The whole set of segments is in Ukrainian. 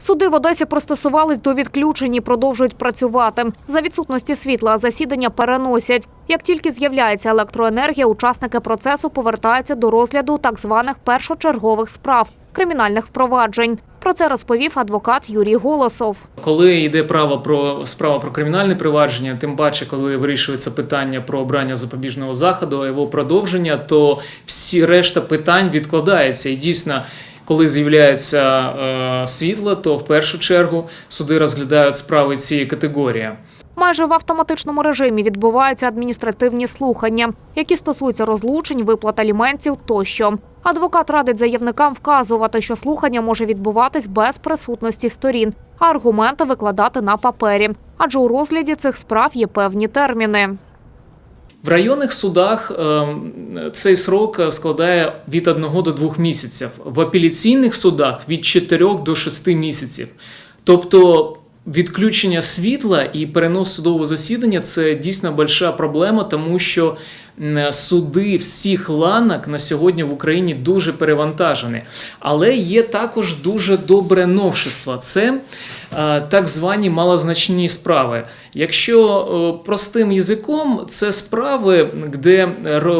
Суди в Одесі пристосувались до відключень і продовжують працювати. За відсутності світла засідання переносять. Як тільки з'являється електроенергія, учасники процесу повертаються до розгляду так званих першочергових справ кримінальних впроваджень. Про це розповів адвокат Юрій Голосов. Коли йде право про справа про кримінальне провадження, тим паче, коли вирішується питання про обрання запобіжного заходу, його продовження, то всі решта питань відкладається. І дійсно, коли з'являється е, світло, то в першу чергу суди розглядають справи цієї категорії. Майже в автоматичному режимі відбуваються адміністративні слухання, які стосуються розлучень, виплат аліментів тощо. Адвокат радить заявникам вказувати, що слухання може відбуватись без присутності сторін, а аргументи викладати на папері. Адже у розгляді цих справ є певні терміни. В районних судах е, цей срок складає від 1 до 2 місяців, в апеляційних судах від 4 до 6 місяців. Тобто відключення світла і перенос судового засідання це дійсно велика проблема, тому що суди всіх ланок на сьогодні в Україні дуже перевантажені. Але є також дуже добре новшество. Це е, так звані малозначні справи. Якщо е, простим язиком, це справи, де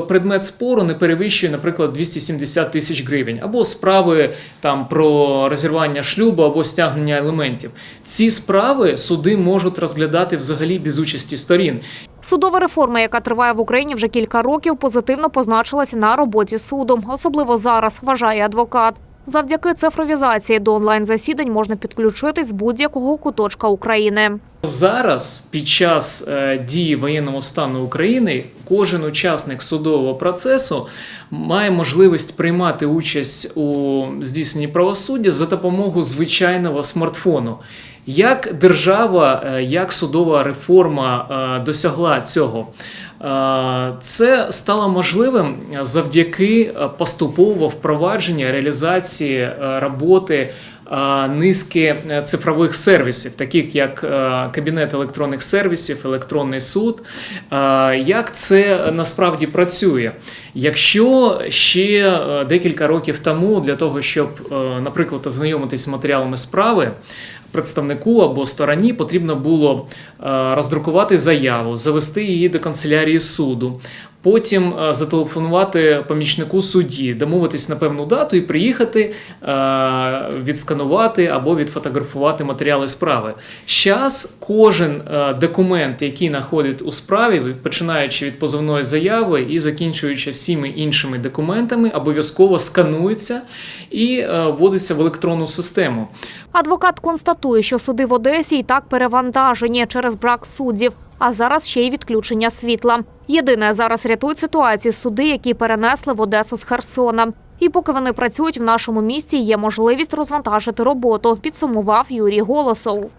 предмет спору не перевищує, наприклад, 270 тисяч гривень, або справи там про розірвання шлюбу або стягнення елементів. Ці справи суди можуть розглядати взагалі без участі сторін. Судова реформа, яка триває в Україні вже кілька років, позитивно позначилася на роботі суду, особливо зараз, вважає адвокат. Завдяки цифровізації до онлайн-засідань можна підключитись з будь-якого куточка України. Зараз, під час е, дії воєнного стану України, кожен учасник судового процесу має можливість приймати участь у здійсненні правосуддя за допомогою звичайного смартфону. Як держава, е, як судова реформа е, досягла цього? Це стало можливим завдяки поступового впровадження реалізації роботи низки е, цифрових сервісів, таких як е, кабінет електронних сервісів, електронний суд. Е, Як це насправді працює? Якщо ще е, декілька років тому для того, щоб, е, наприклад, ознайомитись з матеріалами справи. Представнику або стороні потрібно було е, роздрукувати заяву, завести її до канцелярії суду, потім е, зателефонувати помічнику судді, домовитись на певну дату і приїхати е, відсканувати або відфотографувати матеріали справи. Зараз кожен документ, який знаходить у справі, починаючи від позовної заяви і закінчуючи всіми іншими документами, обов'язково сканується і вводиться в електронну систему. Адвокат констатує, що суди в Одесі і так перевантажені через брак суддів, а зараз ще й відключення світла. Єдине, зараз рятують ситуацію суди, які перенесли в Одесу з Херсона. І поки вони працюють в нашому місті, є можливість розвантажити роботу, підсумував Юрій Голосов.